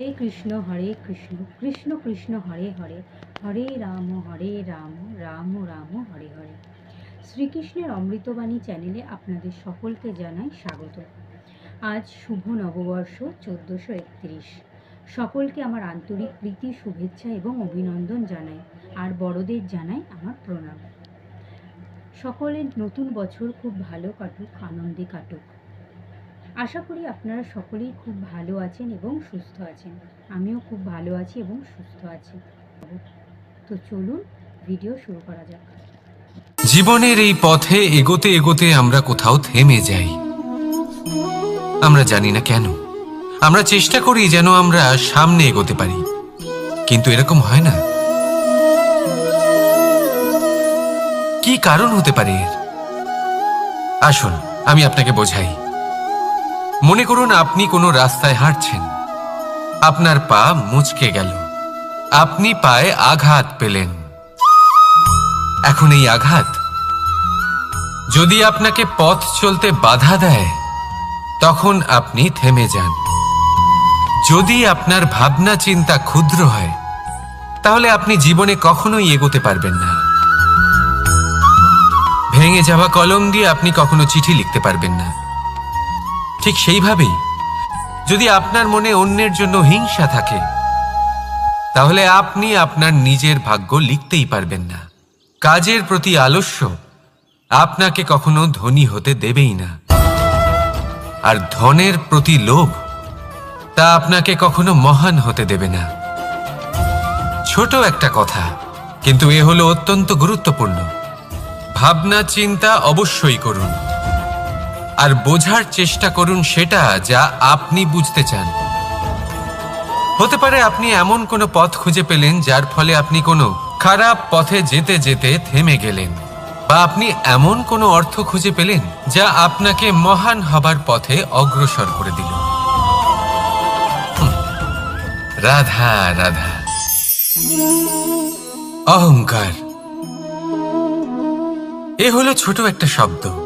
হরে কৃষ্ণ হরে কৃষ্ণ কৃষ্ণ কৃষ্ণ, হরে হরে হরে রাম হরে রাম রাম রাম, হরে হরে। শ্রীকৃষ্ণের অমৃতবাণী চ্যানেলে আপনাদের সকলকে জানাই স্বাগত। আজ শুভ নববর্ষ, চোদ্দোশো একত্রিশ। সকলকে আমার আন্তরিক প্রীতি, শুভেচ্ছা এবং অভিনন্দন জানাই, আর বড়দের জানাই আমার প্রণাম। সকলের নতুন বছর খুব ভালো কাটুক, আনন্দে কাটুক। আশা করি আপনারা সকলেই খুব ভালো আছেন এবং সুস্থ আছেন। আমিও খুব ভালো আছি এবং সুস্থ আছি। তো চলুন ভিডিও শুরু করা যাক। জীবনের এই পথে এগোতে এগোতে আমরা কোথাও থেমে যাই। আমরা জানি না কেন। আমরা চেষ্টা করি যেন আমরা সামনে এগোতে পারি। কিন্তু এরকম হয় না। কি কারণ হতে পারে? আসুন, আমি আপনাকে বোঝাই। মনে করুন, আপনি কোনো রাস্তায় হাঁটছেন। আপনার পা মুচকে গেল। আপনি পায়ে আঘাত পেলেন। এখন এই আঘাত, যদি আপনাকে পথ চলতে বাধা দেয়, তখন আপনি থেমে যান। যদি আপনার ভাবনা চিন্তা ক্ষুদ্র হয়, তাহলে আপনি জীবনে কখনোই এগোতে পারবেন না। ভেঙে যাওয়া কলম দিয়ে আপনি কখনো চিঠি লিখতে পারবেন না। ঠিক সেইভাবেই। যদি আপনার মনে অন্যের জন্য হিংসা থাকে, তাহলে আপনি আপনার নিজের ভাগ্য লিখতেই পারবেন না। কাজের প্রতি আলস্য আপনাকে কখনো ধনী হতে দেবেই না। আর ধনের প্রতি লোভ, তা আপনাকে কখনো মহান হতে দেবে না। ছোট একটা কথা, কিন্তু এ হলো অত্যন্ত গুরুত্বপূর্ণ। ভাবনা চিন্তা অবশ্যই করুন। আর বোঝার চেষ্টা করুন সেটা যা আপনি বুঝতে চান। হতে পারে আপনি এমন কোনো পথ খুঁজে পেলেন যার ফলে আপনি কোনো খারাপ পথে যেতে যেতে থেমে গেলেন, বা আপনি এমন কোনো অর্থ খুঁজে পেলেন যা আপনাকে মহান হবার পথে অগ্রসর করে দিল। রাধা রাধা। অহংকার। এ হলো ছোট একটা শব্দ।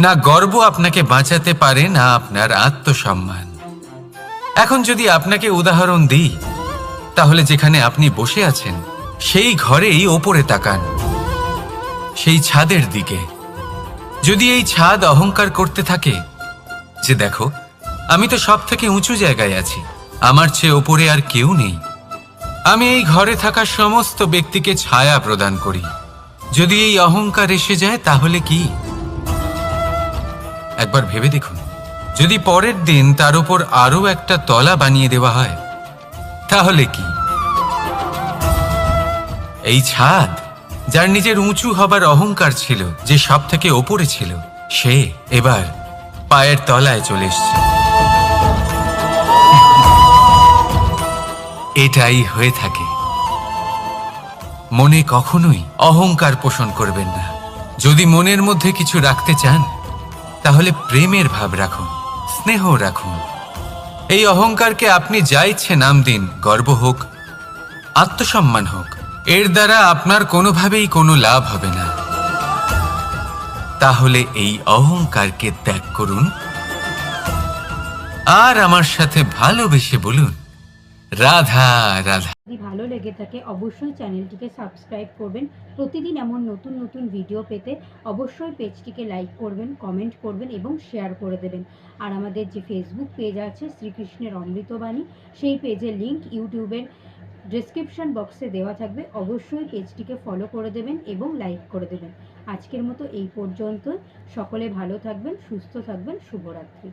না গর্ব আপনাকে বাঁচাতে পারে, না আপনার আত্মসম্মান। এখন যদি আপনাকে উদাহরণ দিই, তাহলে যেখানে আপনি বসে আছেন, সেই ঘরেই ওপরে তাকান, সেই ছাদের দিকে। যদি এই ছাদ অহংকার করতে থাকে, যে দেখো, আমি তো সব থেকে উঁচু জায়গায় আছি, আমার চেয়ে ওপরে আর কেউ নেই। আমি এই ঘরে থাকা সমস্ত ব্যক্তিকে ছায়া প্রদান করি। যদি এই অহংকার এসে যায়, তাহলে কি? একবার ভেবে দেখুন। যদি পরের দিন তার উপর আরও একটা তলা বানিয়ে দেওয়া হয়, তাহলে কি? এই ছাদ, যার নিজের উঁচু হবার অহংকার ছিল, যে সব থেকে ওপরে ছিল, সে এবার পায়ের তলায় চলে এসছে। এটাই হয়ে থাকে। মনে কখনোই অহংকার পোষণ করবেন না। যদি মনের মধ্যে কিছু রাখতে চান তাহলে প্রেমের ভাব রাখুন, স্নেহ রাখুন। এই অহংকারকে আপনি যা ইচ্ছে নাম দিন, গর্ব হোক, আত্মসম্মান হোক, এর দ্বারা আপনার কোনোভাবেই কোনো লাভ হবে না। তাহলে এই অহংকারকে ত্যাগ করুন, আর আমার সাথে ভালোবেসে বলুন রাধা রাধা। যদি ভালো লেগে থাকে, অবশ্যই চ্যানেলটিকে সাবস্ক্রাইব করবেন। প্রতিদিন এমন নতুন নতুন ভিডিও পেতে অবশ্যই পেজটিকে লাইক করবেন, কমেন্ট করবেন এবং শেয়ার করে দেবেন। আর আমাদের যে ফেসবুক পেজ আছে, শ্রীকৃষ্ণের অমৃতবাণী, সেই পেজের লিংক ইউটিউবের ডেসক্রিপশন বক্সে দেওয়া থাকবে। অবশ্যই পেজটিকে ফলো করে দেবেন এবং লাইক করে দেবেন। আজকের মতো এই পর্যন্ত সকলে ভালো থাকবেন, সুস্থ থাকবেন। শুভরাত্রি।